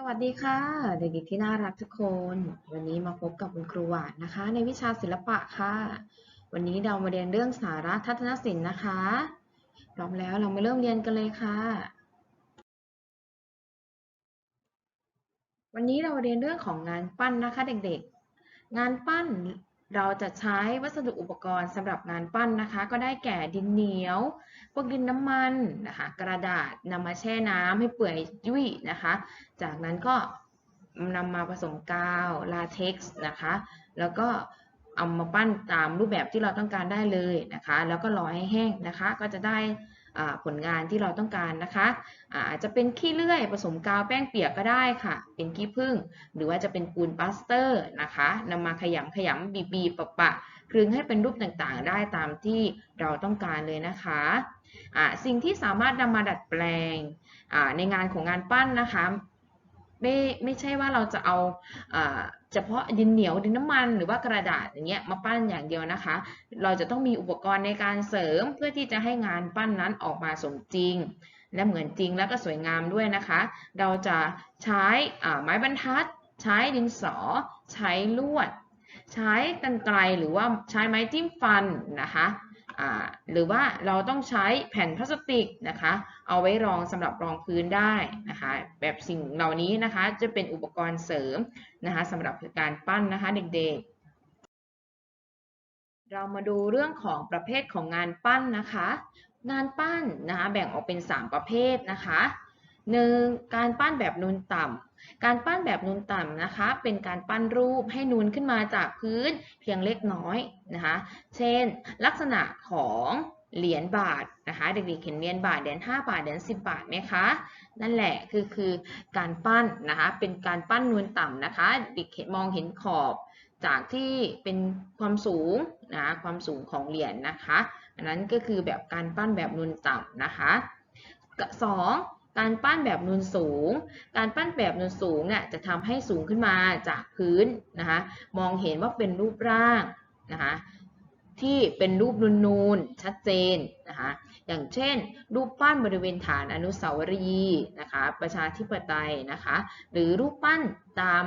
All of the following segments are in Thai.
สวัสดีค่ะ เด็กๆที่น่ารักทุกคน วันนี้มาพบกับคุณครูหวานนะคะ ในวิชาศิลปะค่ะ วันนี้เรามาเรียนเรื่องสาระทัศนศิลป์นะคะพร้อมแล้วเรามาเริ่มเรียนกันเลยค่ะ วันนี้เราเรียนเรื่องของงานปั้นนะคะ เด็กๆ งานปั้น เราจะใช้วัสดุอุปกรณ์สำหรับงานปั้นนะคะ ก็ได้แก่ดินเหนียว พวกดินน้ำมันนะคะ กระดาษนำมาแช่น้ำให้เปื่อยยุ่ยนะคะ จากนั้นก็นำมาผสมกาวลาเท็กซ์นะคะ แล้วก็เอามาปั้นตามรูปแบบที่เราต้องการได้เลยนะคะ แล้วก็รอให้แห้งนะคะ ก็จะได้ ผลงานที่เราต้องการนะคะอาจจะเป็นขี้เลื่อยผสมกาวแป้งเปียกก็ได้ค่ะ เป็นขี้ผึ้งหรือว่าจะเป็นปูนปลาสเตอร์นะคะนำมาขยำขยำบีบีปะปะคลึงให้เป็นรูปต่างๆ ได้ตามที่เราต้องการเลยนะคะสิ่งที่สามารถนำมาดัดแปลงในงานของงานปั้นนะคะไม่ไม่ใช่ว่าเราจะเอา เฉพาะดินเหนียวดินน้ำมันหรือว่ากระดาษอย่างเงี้ยมาปั้นอย่างเดียวนะคะ เราจะต้องมีอุปกรณ์ในการเสริมเพื่อที่จะให้งานปั้นนั้นออกมาสมจริง และเหมือนจริงแล้วก็สวยงามด้วยนะคะ เราจะใช้ไม้บรรทัด ใช้ดินสอ ใช้ลวด ใช้กรรไกรหรือว่าใช้ไม้จิ้มฟันนะคะ หรือว่าเราต้องใช้แผ่นพลาสติกนะคะ เอาไว้รองสำหรับรองพื้นได้นะคะ แบบสิ่งเหล่านี้นะคะจะเป็นอุปกรณ์เสริมนะคะสำหรับการปั้นนะคะเด็กๆ เรามาดูเรื่องของประเภทของงานปั้นนะคะ งานปั้นนะคะแบ่งออกเป็น 3 ประเภทนะคะ หนึ่งการปั้นแบบนูนต่ำ การปั้นแบบนูนต่ำนะคะ เป็นการปั้นรูปให้นูนขึ้นมาจากพื้นเพียงเล็กน้อยนะคะ เช่น ลักษณะของเหรียญบาทนะคะ เด็กๆเห็นเหรียญบาทเหรียญ5บาทเหรียญ10 บาทไหมคะ นั่นแหละคือคือการปั้นนะคะ เป็นการปั้นนูนต่ำนะคะ เด็กมองเห็นขอบจากที่เป็นความสูงนะความสูงของเหรียญนะคะ อันนั้นก็คือแบบการปั้นแบบนูนต่ำนะคะสอง การปั้นแบบนูนสูง การปั้นแบบนูนสูงเนี่ยจะทำให้สูงขึ้นมาจากพื้นนะคะมองเห็นว่าเป็นรูปร่างนะคะที่เป็นรูปนูนๆชัดเจนนะคะอย่างเช่น รูปปั้นบริเวณฐานอนุสาวรีย์นะคะประชาธิปไตยนะคะหรือรูปปั้นตาม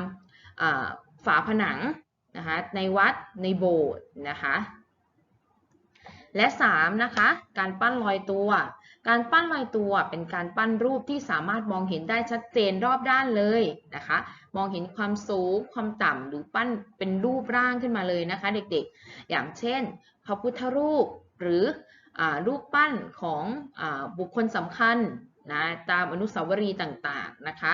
ฝาผนังนะคะในวัดในโบสถ์นะคะและ 3 นะคะ การปั้นลอยตัว การปั้นลอยตัวเป็นการปั้นรูปที่สามารถมองเห็นได้ชัดเจนรอบด้านเลยนะคะ มองเห็นความสูงความต่ำหรือปั้นเป็นรูปร่างขึ้นมาเลยนะคะ เด็กๆ อย่างเช่น พระพุทธรูปหรืออรูปปั้นของอบุคคลสำคัญนะตามอนุสาวรีย์ต่างๆนะคะ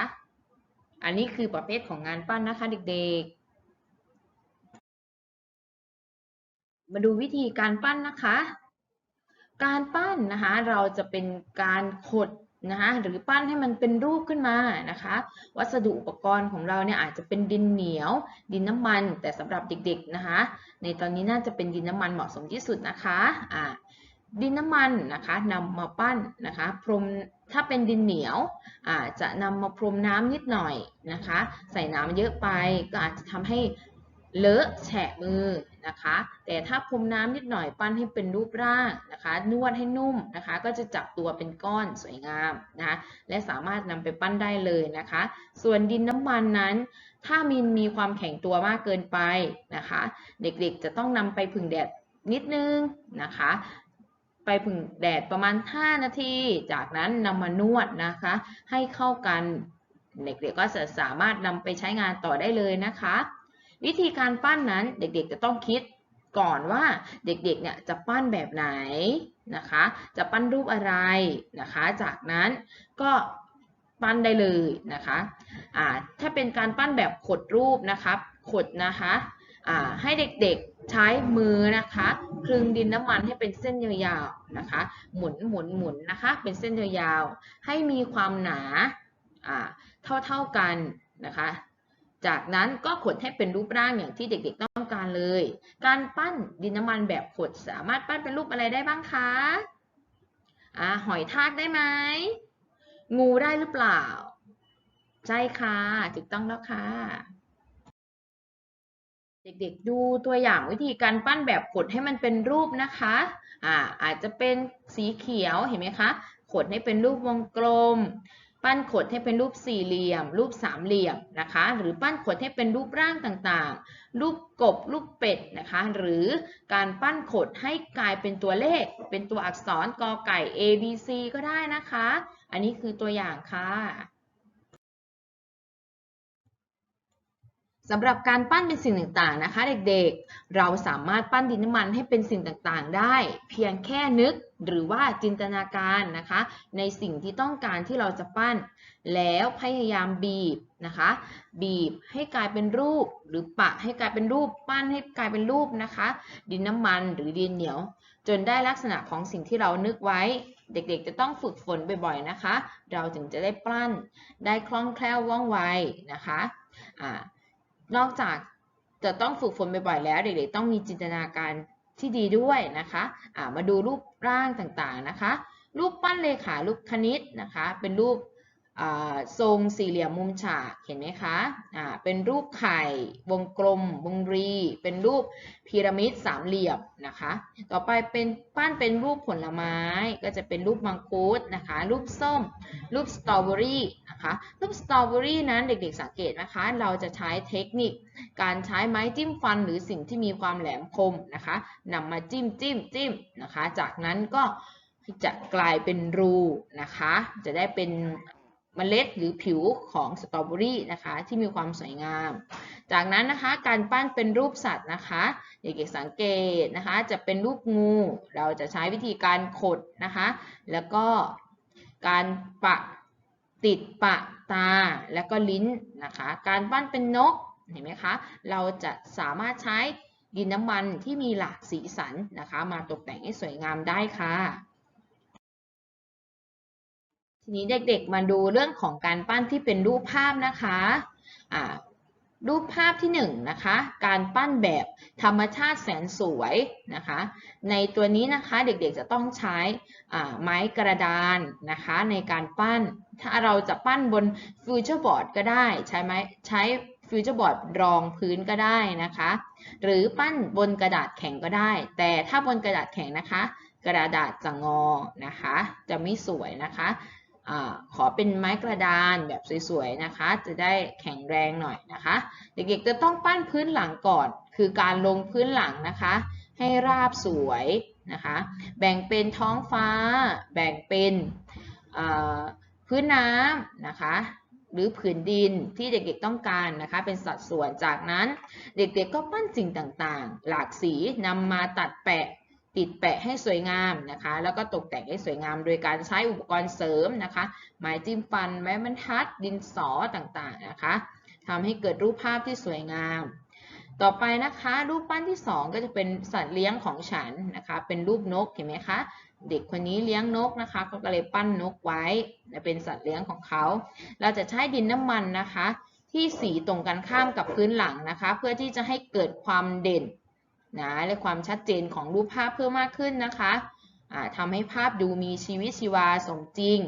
อันนี้คือประเภทของงานปั้นนะคะเด็กๆ มาดูวิธีการปั้นนะคะ การปั้นนะคะเราจะเป็นการขดนะคะหรือปั้นให้มันเป็นรูปขึ้นมานะคะ วัสดุอุปกรณ์ของเราเนี่ยอาจจะเป็นดินเหนียว ดินน้ำมัน แต่สำหรับเด็กๆนะคะ ในตอนนี้น่าจะเป็นดินน้ำมันเหมาะสมที่สุดนะคะอ่าดินน้ำมันนะคะนำมาปั้นนะคะพรมถ้าเป็นดินเหนียวอาจจะนำมาพรมน้ำนิดหน่อยนะคะ ใส่น้ำเยอะไปก็อาจจะทำให้ เลอะแฉะมือนะคะ แต่ถ้าพรมน้ำนิดหน่อยปั้นให้เป็นรูปร่างนะคะ นวดให้นุ่มนะคะ ก็จะจับตัวเป็นก้อนสวยงามนะคะและสามารถนำไปปั้นได้เลยนะคะ ส่วนดินน้ำมันนั้น ถ้ามีมีความแข็งตัวมากเกินไปนะคะ เด็กๆจะต้องนำไปผึ่งแดดนิดนึงนะคะไปผึ่งแดดประมาณ 5 นาที จากนั้นนำมานวดนะคะ ให้เข้ากัน เด็กๆก็จะสามารถนำไปใช้งานต่อได้เลยนะคะ วิธีการปั้นนั้นเด็กๆจะต้องคิดก่อนว่าเด็กๆเนี่ยจะปั้นแบบไหนนะคะ จะปั้นรูปอะไรนะคะ จากนั้นก็ปั้นได้เลยนะคะอ่าถ้าเป็นการปั้นแบบขดรูปนะคะขดนะคะอ่าให้เด็กๆใช้มือนะคะคลึงดินน้ำมันให้เป็นเส้นยาวๆนะคะ หมุนหมุนหมุนนะคะ เป็นเส้นยาวๆให้มีความหนาอ่าเท่าๆกันนะคะ จากนั้นก็ขดให้เป็นรูปร่างอย่างที่เด็กๆต้องการเลย การปั้นดินน้ำมันแบบขดสามารถปั้นเป็นรูปอะไรได้บ้างคะอ่าหอยทากได้ไหม งูได้หรือเปล่า ใช่ค่ะถูกต้องแล้วค่ะ เด็กๆดูตัวอย่างวิธีการปั้นแบบขดให้มันเป็นรูปนะคะอ่าอาจจะเป็นสีเขียวเห็นไหมคะ ขดให้เป็นรูปวงกลม ปั้นขดให้เป็นรูปสี่เหลี่ยม รูปสามเหลี่ยมนะคะ หรือปั้นขดให้เป็นรูปร่างต่างๆ รูปกบ รูปเป็ดนะคะ หรือการปั้นขดให้กลายเป็นตัวเลข เป็นตัวอักษรกอไก่ A B C ก็ได้นะคะ อันนี้คือตัวอย่างค่ะ สำหรับการปั้นเป็นสิ่งต่างๆนะคะ เด็กๆ เราสามารถปั้นดินน้ำมันให้เป็นสิ่งต่างๆ ได้ เพียงแค่นึกหรือว่าจินตนาการนะคะ ในสิ่งที่ต้องการที่เราจะปั้น แล้วพยายามบีบนะคะ บีบให้กลายเป็นรูป หรือปะให้กลายเป็นรูปปั้นให้กลายเป็นรูปนะคะ ดินน้ำมันหรือดินเหนียว จนได้ลักษณะของสิ่งที่เรานึกไว้ เด็กๆ จะต้องฝึกฝนบ่อยๆนะคะ เราถึงจะได้ปั้น ได้คล่องแคล่วว่องไวนะคะอ่า นอกจากจะต้องฝึกฝนบ่อยๆแล้วเด็กๆต้องมีจินตนาการที่ดีด้วยนะคะะมาดูรูปร่างต่างๆนะคะ รูปปั้นเลขารูปคณิตนะคะ เป็นรูปทรงสี่เหลี่ยมมุมฉากเห็นไหมคะอ่าเป็นรูปไข่วงกลม วงรี เป็นรูปพีระมิดสามเหลี่ยมนะคะ ต่อไปเป็นปั้นเป็นรูปผลไม้ ก็จะเป็นรูปมังคุดนะคะ รูปส้ม รูปสตรอเบอรี่ นะคะรูปสตรอเบอรี่นั้นเด็กๆสังเกตนะคะ เราจะใช้เทคนิค การใช้ไม้จิ้มฟันหรือสิ่งที่มีความแหลมคมนะคะนำมาจิ้มจิ้มจิ้มนะคะ จากนั้นก็จะกลายเป็นรูนะคะ จะได้เป็นเมล็ดหรือผิวของสตรอเบอรี่นะคะที่มีความสวยงาม จากนั้นนะคะการปั้นเป็นรูปสัตว์นะคะเด็กๆสังเกตนะคะจะเป็นรูปงู เราจะใช้วิธีการขดนะคะ แล้วก็การปะ ติดปะตาแล้วก็ลิ้นนะคะ การปั้นเป็นนกเห็นไหมคะ เราจะสามารถใช้ดินน้ำมันที่มีหลากสีสันนะคะ มาตกแต่งให้สวยงามได้ค่ะ ทีนี้เด็กๆมาดูเรื่องของการปั้นที่เป็นรูปภาพนะคะ รูปภาพที่1นนะคะ การปั้นแบบธรรมชาติแสนสวยนะคะ ในตัวนี้นะคะเด็กๆจะต้องใช้ไม้กระดานนะคะในการปั้น ถ้าเราจะปั้นบนฟิวเจอร์บอร์ดก็ได้ใช้ไม้ใช้ฟิวเจอร์บอร์ดรองพื้นก็ได้นะคะ หรือปั้นบนกระดาษแข็งก็ได้ แต่ถ้าบนกระดาษแข็งนะคะ กระดาษจะงอนะคะ จะไม่สวยนะคะ อขอเป็นไม้กระดานแบบสวยๆนะคะ จะได้แข็งแรงหน่อยนะคะ เด็กๆจะต้องปั้นพื้นหลังก่อน คือการลงพื้นหลังนะคะ ให้ราบสวยนะคะ แบ่งเป็นท้องฟ้า แบ่งเป็นพื้นน้ำนะคะ หรือผืนดินที่เด็กๆต้องการนะคะ เป็นสัดส่วนจากนั้น เด็กๆก็ปั้นสิ่งต่างๆ หลากสีนำมาตัดแปะ ติดแปะให้สวยงามนะคะ แล้วก็ตกแต่งให้สวยงาม โดยการใช้อุปกรณ์เสริมนะคะ ไม้จิ้มฟัน ไม้บรรทัด ดินสอต่างๆนะคะทำให้เกิดรูปภาพที่สวยงาม ต่อไปนะคะ รูปปั้นที่ 2 ก็จะเป็นสัตว์เลี้ยงของฉันนะคะ เป็นรูปนกเห็นไหมคะ เด็กคนนี้เลี้ยงนกนะคะเขาก็เลยปั้นนกไว้เป็นสัตว์เลี้ยงของเขา เราจะใช้ดินน้ำมันนะคะ ที่สีตรงกันข้ามกับพื้นหลังนะคะ เพื่อที่จะให้เกิดความเด่น นะและความชัดเจนของรูปภาพเพิ่มมากขึ้นนะคะทำให้ภาพดูมีชีวิตชีวาสมจริง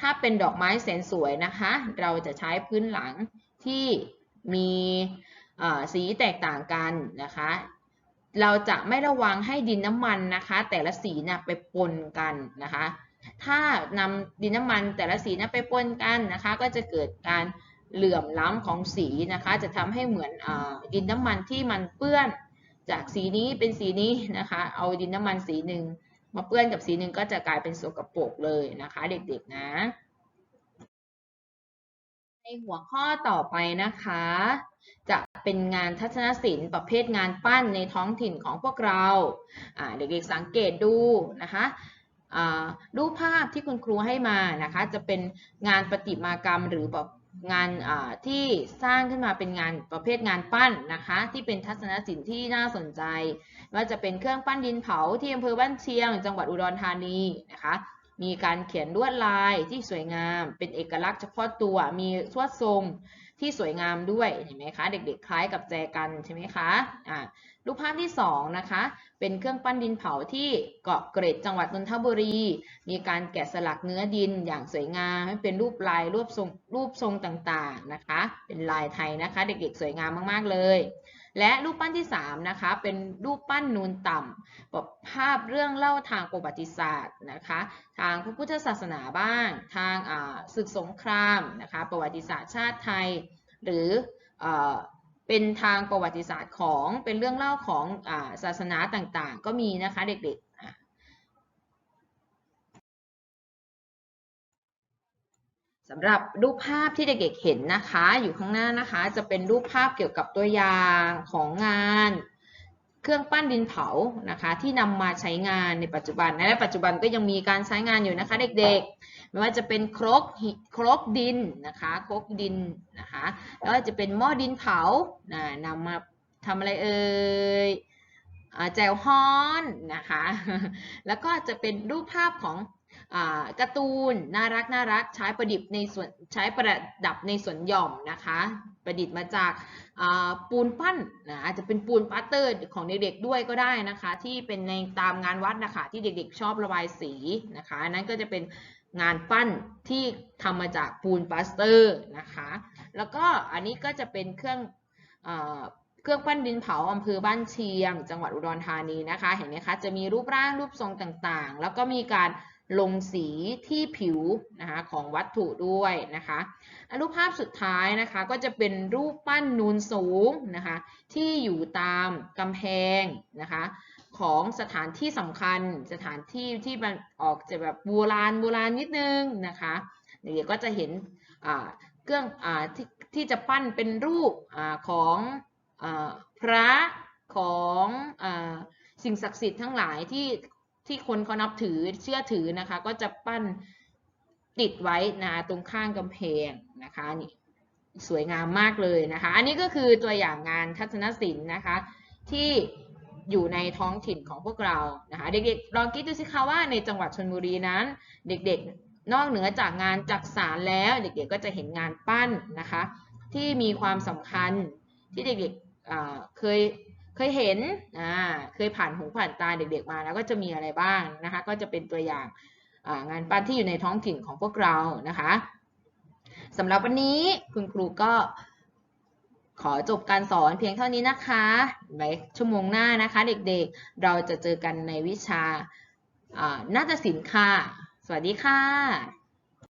ถ้าเป็นดอกไม้แสนสวยนะคะ เราจะใช้พื้นหลังที่มีสีแตกต่างกันนะคะ เราจะไม่ระวังให้ดินน้ำมันนะคะ แต่ละสีนะไปปนกันนะคะ ถ้านำดินน้ำมันแต่ละสีนะไปปนกันนะคะ ก็จะเกิดการเหลื่อมล้ำของสีนะคะ จะทำให้เหมือนอดินน้ำมันที่มันเปื้อน จากสีนี้เป็นสีนี้นะคะ เอาดินน้ำมันสีหนึ่งมาเปื้อนกับสีหนึ่งก็จะกลายเป็นสกปรกเลยนะคะเด็กๆนะ ในหัวข้อต่อไปนะคะ จะเป็นงานทัศนศิลป์ประเภทงานปั้นในท้องถิ่นของพวกเราเด็กๆสังเกตดูนะคะรูปภาพที่คุณครูให้มานะคะ จะเป็นงานประติมากรรมหรือ งานที่สร้างขึ้นมาเป็นงานประเภทงานปั้นนะคะ ที่เป็นทัศนศิลป์ที่น่าสนใจ ว่าจะเป็นเครื่องปั้นดินเผาที่อำเภอบ้านเชียง จังหวัดอุดรธานีนะคะมีการเขียนลวดลายที่สวยงาม เป็นเอกลักษณ์เฉพาะตัวมีสวดทรง ที่สวยงามด้วยเห็นไหมคะ เด็กๆ คล้ายกับแจกันใช่ไหมคะอ่ารูปภาพที่2นะคะเป็นเครื่องปั้นดินเผาที่เกาะเกร็ดจังหวัดนนทบุรี มีการแกะสลักเนื้อดินอย่างสวยงามให้เป็นรูปลายรูปทรงรูปทรงต่างๆนะคะ เป็นลายไทยนะคะ เด็กๆ สวยงามมากๆเลย และรูปปั้นที่3นะคะเป็นรูปปั้นนูนต่ำแบบภาพเรื่องเล่าทางประวัติศาสตร์นะคะทางพระพุทธศาสนาบ้าง ทางศึกสงครามนะคะประวัติศาสตร์ชาติไทย หรือเออเป็นทางประวัติศาสตร์ของเป็นเรื่องเล่าของอาศาสนาต่างๆ ก็มีนะคะเด็กๆ สำหรับรูปภาพที่เด็กๆเห็นนะคะ อยู่ข้างหน้านะคะ จะเป็นรูปภาพเกี่ยวกับตัวอย่างของงาน เครื่องปั้นดินเผานะคะ ที่นำมาใช้งานในปัจจุบันและปัจจุบันก็ยังมีการใช้งานอยู่นะคะ เด็กๆ ไม่ว่าจะเป็นครกครกดินนะคะครกดินนะคะแล้วจะเป็นหม้อดินเผานะนำมาทำอะไรเอ่ยแจวฮ้อนนะคะ แล้วก็จะเป็นรูปภาพของ การ์ตูนน่ารักน่ารักใช้ประดิษฐ์ในส่วนใช้ประดับในส่วนหย่อมนะคะ ประดิษฐ์มาจากาปูนปั้นนะอาจจะเป็นปูนปัตเตอร์ของเด็กๆด้วยก็ได้นะคะ ที่เป็นในตามงานวัดนะคะที่เด็กๆชอบระบายสีนะคะอันนั้นก็จะเป็นงานปั้นที่ทำมาจากปูนปัสเตอร์นะคะ แล้วก็อันนี้ก็จะเป็นเครื่องเอเครื่องปั้นดินเผาอำเภอบ้านเชียง จังหวัดอุดรธานีนะคะ เห็นไหมคะ จะมีรูปร่างรูปทรงต่างๆ แล้วก็มีการ ลงสีที่ผิวนะคะของวัตถุด้วยนะคะรูปภาพสุดท้ายนะคะก็จะเป็นรูปปั้นนูนสูงนะคะที่อยู่ตามกำแพงนะคะของสถานที่สำคัญสถานที่ที่มันออกจะแบบโบราณโบราณนิดนึงนะคะเดี๋ยวก็จะเห็นเครื่องอที่ที่จะปั้นเป็นรูปอของอพระของอสิ่งศักดิ์สิทธิ์ทั้งหลายที่ ที่คนเขานับถือเชื่อถือนะคะ ก็จะปั้นติดไว้นะตรงข้างกำแพงนะคะนี่สวยงามมากเลยนะคะ อันนี้ก็คือตัวอย่างงานทัศนศิลป์นะคะ ที่อยู่ในท้องถิ่นของพวกเรานะคะ เด็กๆลองคิดดูสิคะว่าในจังหวัดชลบุรีนั้น เด็กๆนอกเหนือจากงานจักสารแล้ว เด็กๆก็จะเห็นงานปั้นนะคะ ที่มีความสำคัญที่เด็กๆเคย เคยเห็นอ่าเคยผ่านหูผ่านตาเด็กๆมาแล้วก็จะมีอะไรบ้างนะคะ ก็จะเป็นตัวอย่างงานปั้นที่อยู่ในท้องถิ่นของพวกเรานะคะสำหรับวันนี้คุณครูก็ขอจบการสอนเพียงเท่านี้นะคะไว้ชั่วโมงหน้านะคะ เด็กๆ เราจะเจอกันในวิชานาฏศิลป์ค่ะ สวัสดีค่ะ